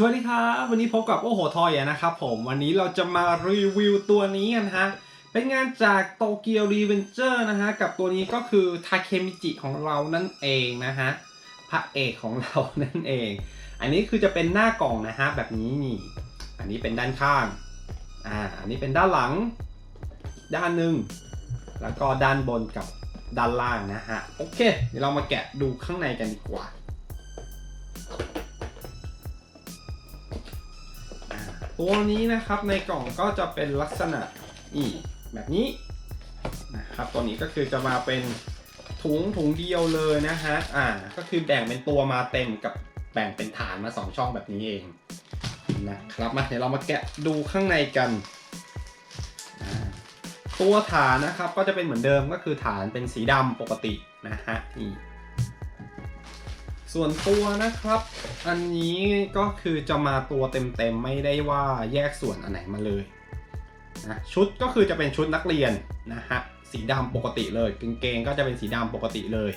สวัสดีครับ วันนี้พบกับโอ้โหทอยนะครับผมวันนี้เราจะมารีวิวตัวนี้กันฮะเป็นงานจากโตเกียวรีเวนเจอร์นะฮะกับตัวนี้ก็คือทาเคมิจิของเรานั่นเองนะฮะพระเอกของเรานั่นเอง อันนี้คือจะเป็นหน้ากล่องนะฮะแบบนี้นี่อันนี้เป็นด้านข้างอ่าอันนี้เป็นด้านหลัง ด้านหนึ่งแล้วก็ด้านบนกับด้านล่างนะฮะโอเคเดี๋ยวเรามาแกะดูข้างในกันดีกว่า ตัวนี้นะครับในกล่องก็จะเป็นลักษณะนี่แบบนี้นะครับตัวนี้ก็คือจะมาเป็นถุงถุงเดียวเลยนะฮะอ่าก็คือแบ่งเป็นตัวมาเต็มกับแบ่งเป็นฐานมาสองช่องแบบนี้เองนะครับมาเดี๋ยวเรามาแกะดูข้างในกันตัวฐานนะครับก็จะเป็นเหมือนเดิมก็คือฐานเป็นสีดำปกตินะฮะนี่ ส่วนตัวนะครับ อันนี้ก็คือจะมาตัวเต็มๆ ไม่ได้ว่าแยกส่วนอันไหนมาเลยนะชุดก็คือจะเป็นชุดนักเรียนนะฮะสีดำปกติเลยกางเกงก็จะเป็นสีดำปกติเลย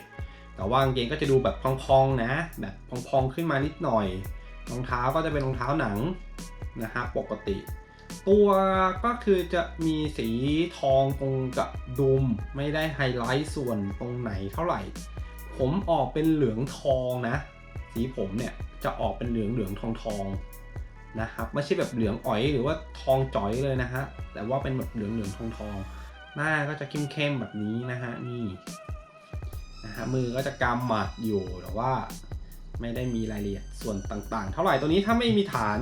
แต่ว่ากางเกงก็จะดูแบบพองๆนะแบบพองๆขึ้นมานิดหน่อยรองเท้าก็จะเป็นรองเท้าหนังนะฮะปกติ ตัวก็คือจะมีสีทองตรงกับดุมไม่ได้ไฮไลท์ส่วนตรงไหนเท่าไหร่ ผมออกเป็นเหลืองทองนะ สีผมเนี่ยจะออกเป็นเหลืองเหลืองทองทองนะครับไม่ใช่แบบเหลืองอ๋อยหรือว่าทองจ๋อยเลยนะฮะแต่ว่าเป็นแบบเหลืองเหลืองทองทองหน้าก็จะเข้มเข้มแบบนี้นะฮะนี่นะฮะมือก็จะกำหมัดอยู่แต่ว่า ไม่ได้มีรายละเอียดส่วนต่างๆ เท่าไหร่ตัวนี้ถ้าไม่มีฐาน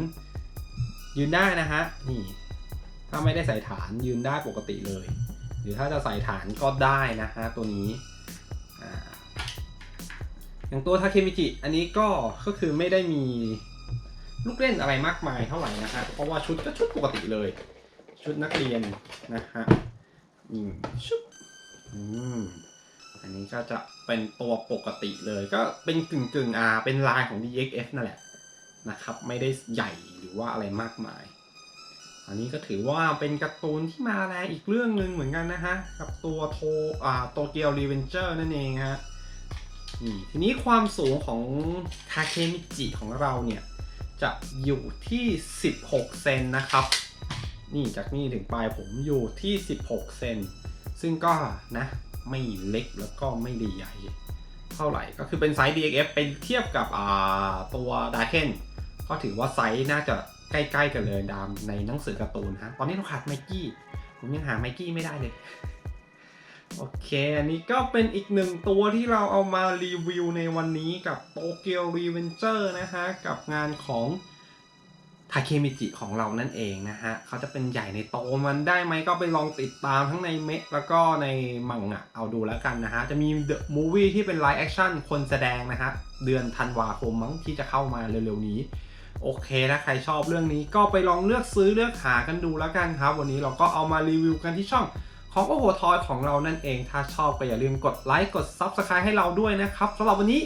ยืนได้นะฮะนี่ถ้าไม่ได้ใส่ฐานยืนได้ปกติเลย หรือถ้าจะใส่ฐานก็ได้นะฮะตัวนี้อ่า อย่างตัวทาเคมิจิอันนี้ก็ก็คือไม่ได้มีลูกเล่นอะไรมากมายเท่าไหร่นะฮะ เพราะว่าชุดก็ชุดปกติเลย ชุดนักเรียนนะฮะอืมชุบอืมอันนี้ก็จะเป็นตัวปกติเลยก็เป็นกึ่งกึ่งอ่าเป็นลายของ DXF นั่นแหละนะครับ ไม่ได้ใหญ่หรือว่าอะไรมากมาย อันนี้ก็ถือว่าเป็นการ์ตูนที่มาแรงอีกเรื่องหนึ่งเหมือนกันนะฮะ กับตัวโทอ่าโตเกียวรีเวนเจอร์นั่นเองฮะ นี่ทีนี้ความสูงของทาเคมิจิของเราเนี่ยจะอยู่ที่ 16 เซนนะครับ นี่จากนี่ถึงปลายผมอยู่ที่ 16 เซน ซึ่งก็นะไม่เล็กแล้วก็ไม่ได้ใหญ่เท่าไหร่ ก็คือเป็นไซส์ DXF เป็นเทียบกับตัวดาเคนก็ถือว่าไซส์น่าจะใกล้ๆกันเลยดามในหนังสือการ์ตูนฮะ ตอนนี้เราขาดไมกี้ ผมยังหาไมกี้ไม่ได้เลย โอเค อันนี้ก็เป็นอีกหนึ่งตัวที่เราเอามารีวิวในวันนี้กับโตเกียวรีเวนเจอร์นะฮะ กับงานของทาเคมิจิของเรานั่นเองนะฮะ เขาจะเป็นใหญ่ในโตมันได้ไหมก็ไปลองติดตามทั้งในเมะแล้วก็ในมังงะเอาดูแล้วกันนะฮะ จะมีเดอะมูวี่ที่เป็นไลฟ์แอคชั่นคนแสดงนะฮะ เดือนธันวาคมมั้งที่จะเข้ามาเร็วๆนี้ โอเคถ้าใครชอบเรื่องนี้ก็ไปลองเลือกซื้อเลือกหากันดูแล้วกันครับ วันนี้เราก็เอามารีวิวกันที่ช่อง ของโอโหทอยของเรานั่นเอง ถ้าชอบก็อย่าลืมกดไลค์กด Subscribe ให้เราด้วยนะครับสำหรับวันนี้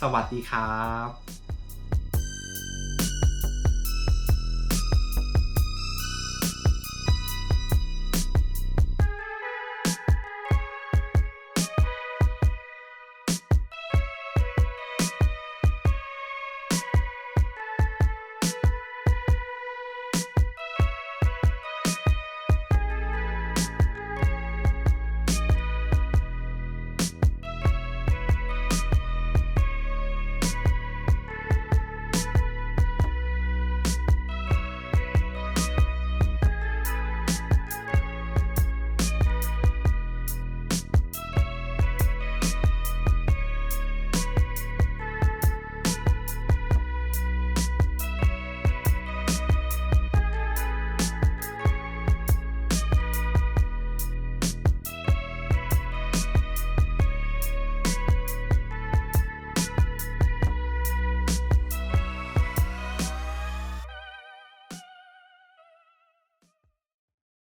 สวัสดีครับ